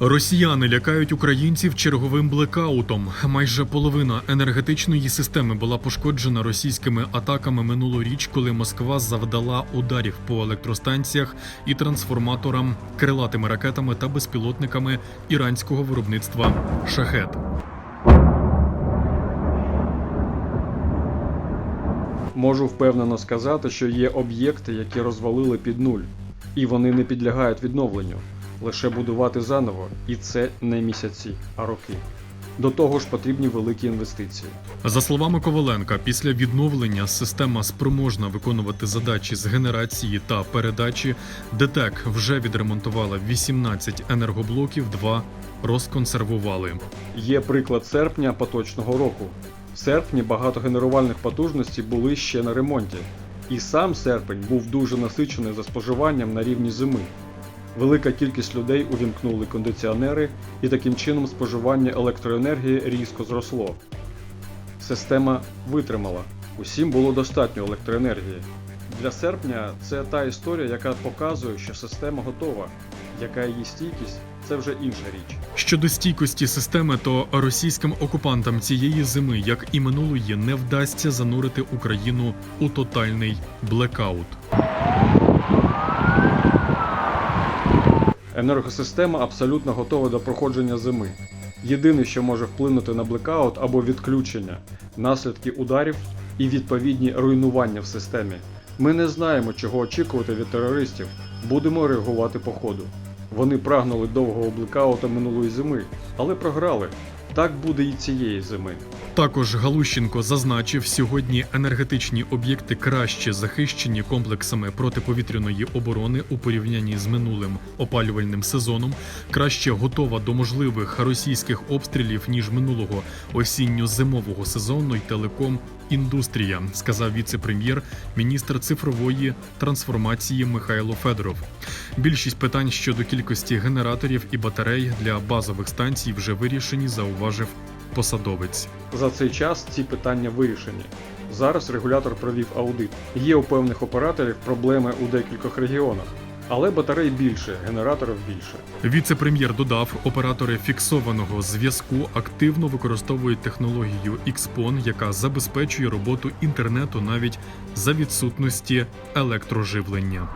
Росіяни лякають українців черговим блекаутом. Майже половина енергетичної системи була пошкоджена російськими атаками минулоріч, коли Москва завдала ударів по електростанціях і трансформаторам, крилатими ракетами та безпілотниками іранського виробництва Шахет. Можу впевнено сказати, що є об'єкти, які розвалили під нуль, і вони не підлягають відновленню. Лише будувати заново, і це не місяці, а роки. До того ж потрібні великі інвестиції. За словами Коваленка, після відновлення система спроможна виконувати задачі з генерації та передачі. ДТЕК вже відремонтувала 18 енергоблоків, 2 розконсервували. Є приклад серпня поточного року. В серпні багато генерувальних потужностей були ще на ремонті, і сам серпень був дуже насичений за споживанням на рівні зими. Велика кількість людей увімкнули кондиціонери, і таким чином споживання електроенергії різко зросло. Система витримала. Усім було достатньо електроенергії. Для серпня це та історія, яка показує, що система готова. Яка її стійкість це вже інша річ. Щодо стійкості системи, то російським окупантам цієї зими, як і минулої, не вдасться занурити Україну у тотальний блекаут. Енергосистема абсолютно готова до проходження зими. Єдине, що може вплинути на блекаут або відключення, наслідки ударів і відповідні руйнування в системі. Ми не знаємо, чого очікувати від терористів. Будемо реагувати по ходу. Вони прагнули довгого блекаута минулої зими, але програли. Так буде і цієї зими. Також Галущенко зазначив, сьогодні енергетичні об'єкти краще захищені комплексами протиповітряної оборони у порівнянні з минулим опалювальним сезоном, краще готова до можливих російських обстрілів ніж минулого осінньо-зимового сезону й телеком індустрія, сказав віце-прем'єр, міністр цифрової трансформації Михайло Федоров. Більшість питань щодо кількості генераторів і батарей для базових станцій вже вирішені, зауважив посадовець. За цей час ці питання вирішені. Зараз регулятор провів аудит. Є у певних операторів проблеми у декількох регіонах, але батарей більше, генераторів більше. Віце-прем'єр додав, оператори фіксованого зв'язку активно використовують технологію XPON, яка забезпечує роботу інтернету навіть за відсутності електроживлення.